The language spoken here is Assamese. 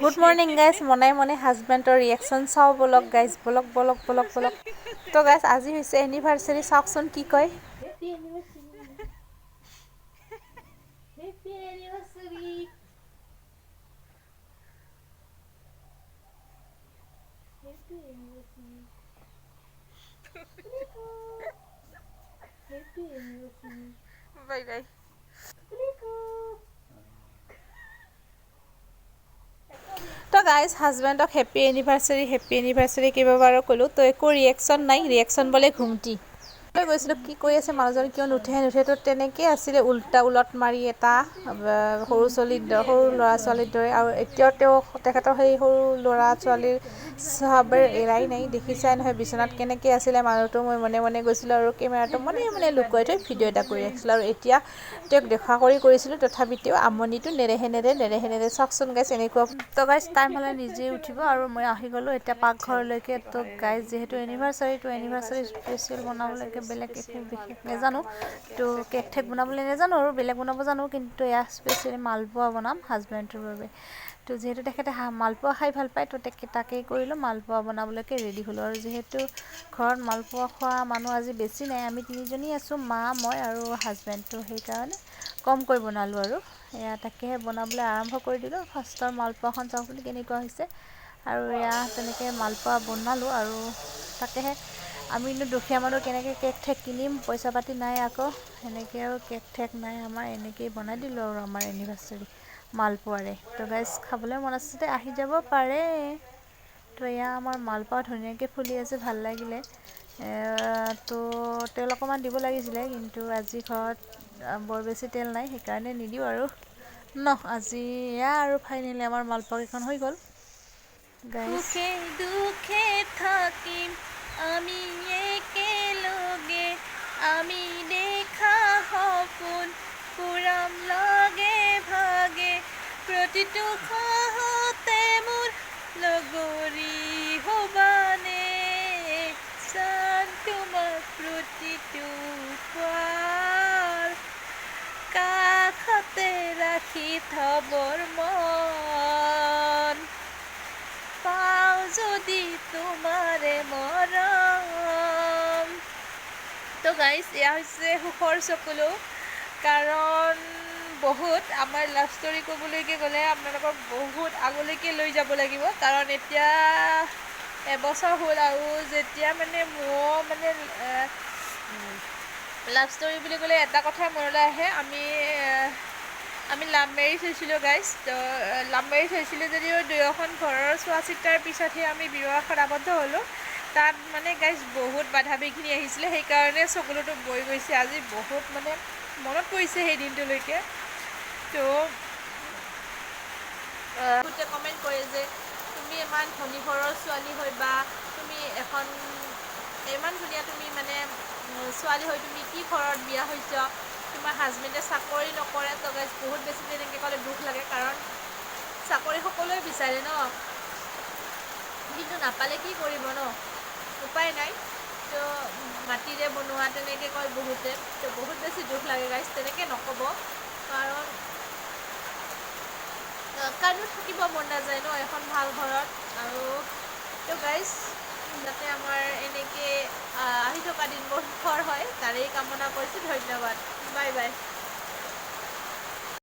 গুড মৰ্ণিং গাইজ মনে মনে হাজবেণ্ডৰ ৰিয়েকশ্যন চাওঁ বলক গাইজ বলক বলক বলক বলক। তো গাইজ আজি হৈছে এনিভাৰ্চেৰী চাওকচোন কি কয়। বাই বাই গাইজ হাজবেণ্ডক হেপী এনিভাৰ্চাৰী হেপী এনিভাৰ্চাৰী কেইবাবাৰো ক'লোঁ তো একো ৰিয়েকশ্যন নাই ৰিয়েকশ্যন বোলে ঘুমটি। মই গৈছিলোঁ কি কৰি আছে মানুহজন কিয় নুঠে নুঠে তো তেনেকৈ আছিলে উল্টা ওলট মাৰি এটা সৰু ছোৱালীৰ সৰু ল'ৰা ছোৱালীৰ দৰে আৰু এতিয়াও তেওঁ তেখেতৰ সেই সৰু ল'ৰা ছোৱালীৰ স্বভাৱে এৰাই নাই দেখিছাই নহয় বিচনাত কেনেকৈ আছিলে মানুহটো মই মনে মনে গৈছিলোঁ আৰু কেমেৰাটো মনে মনে লুকুৱাই থৈ ভিডিঅ' এটা কৰি ৰাখিছিলোঁ আৰু এতিয়া তেওঁক দেখা কৰি কৰিছিলোঁ তথাপিতো আমনিটো নেৰেহে নেৰে নেৰেহে নেৰে চাওকচোন গাইছ এনেকুৱা। তো গাইজ টাইম হ'লে নিজেই উঠিব আৰু মই আহি গ'লোঁ এতিয়া পাকঘৰলৈকে তো গাইজ যিহেতু এনিভাৰ্চাৰী তো এনিভাৰ্চাৰী স্পেচিয়েল বনাবলৈকে বেলেগ একো বিশেষ নাজানো। তো কেক ঠেক বনাবলৈ নাজানো আৰু বেলেগ বনাব জানো কিন্তু এয়া স্পেচিয়েলি মালপোৱা বনাম হাজবেণ্ডটোৰ বাবে। তো যিহেতু তেখেতে মালপোৱা খাই ভাল পায় তো তাকেই কৰিলোঁ মালপোৱা বনাবলৈকে ৰেডি হ'লোঁ। আৰু যিহেতু ঘৰত মালপোৱা খোৱা মানুহ আজি বেছি নাই আমি তিনিজনী আছোঁ মা মই আৰু হাজবেণ্ডটো সেইকাৰণে কমকৈ বনালোঁ আৰু। এয়া তাকেহে বনাবলৈ আৰম্ভ কৰি দিলোঁ। ফাৰ্ষ্টৰ মালপোৱাখন চাওকচোন কেনেকুৱা হৈছে। আৰু এয়া তেনেকৈ মালপোৱা বনালোঁ আৰু তাকেহে আমিনো দুখীয়া মানুহ কেনেকৈ কেক ঠেক কিনিম পইচা পাতি নাই আকৌ সেনেকৈ আৰু কেক ঠেক নাই আমাৰ এনেকৈয়ে বনাই দিলোঁ আৰু আমাৰ এনিভাৰ্চাৰী মালপোৱাৰে। তো গাইজ খাবলৈ মন আছে আহি যাব পাৰে। তো এয়া আমাৰ মালপোৱা ধুনীয়াকৈ ফুলি আছে ভাল লাগিলে। তো তেল অকণমান দিব লাগিছিলে কিন্তু আজি ঘৰত বৰ বেছি তেল নাই সেইকাৰণে নিদিওঁ আৰু। ন আজি এয়া আৰু ফাইনেলি আমাৰ মালপোৱাকেইখন হৈ গ'ল। দুখে থাকিম। আমি একে একেলগে আমি দেখা সপোন পুৰাম লগে ভাগে প্ৰতিটো খহতে মোৰ লগৰী হ'বানে। চান তোমাৰ প্ৰতিটো পাল কাষতে ৰাখি থবৰ মন। পাওঁ যদি তোমাৰে মৰম। তো গাইজ এয়া হৈছে সুখৰ চকুলো। কাৰণ বহুত আমাৰ লাভ ষ্টৰী ক'বলৈকে গ'লে আপোনালোকক বহুত আগলৈকে লৈ যাব লাগিব। কাৰণ এতিয়া এবছৰ হ'ল আৰু যেতিয়া মানে মোৰ মানে লাভ ষ্টৰী বুলি ক'লে এটা কথা মনলৈ আহে। আমি আমি লাভ মেৰিজ হৈছিলোঁ গাইজ তো লাভ মেৰিজ হৈছিলোঁ যদিও দুয়োখন ঘৰৰ চোৱা চিতাৰ পিছতহে আমি বিবাহত আবদ্ধ হ'লোঁ। তাত মানে গাইজ বহুত বাধা বিঘিনি আহিছিলে। সেইকাৰণে চকুলোটো বৈ গৈছে। আজি বহুত মানে মনত পৰিছে সেই দিনটোলৈকে। তো বহুতে কমেণ্ট কৰে যে তুমি ইমান ধনী ঘৰৰ ছোৱালী হৈ বা তুমি এখন ইমান ধুনীয়া তুমি মানে ছোৱালী হৈ তুমি কি ঘৰত বিয়া হৈছ? তোমাৰ হাজবেণ্ডে চাকৰি নকৰে তো গাইজ বহুত বেছি তেনেকৈ ক'লে দুখ লাগে কাৰণ চাকৰি সকলোৱে বিচাৰে ন। কিন্তু নাপালে কি কৰিব ন? উপায় নাই। তো মাটিৰে বনোৱা তেনেকৈ কয় বহুতে। তো বহুত বেছি দুখ লাগে গাইজ তেনেকৈ নক'ব। কাৰণ কাৰণো থাকিব মন নাযায় ন এখন ভাল ঘৰত। আৰু তো গাইজ যাতে আমাৰ এনেকৈ এই কামনা করছি ধন্যবাদ। Bye bye.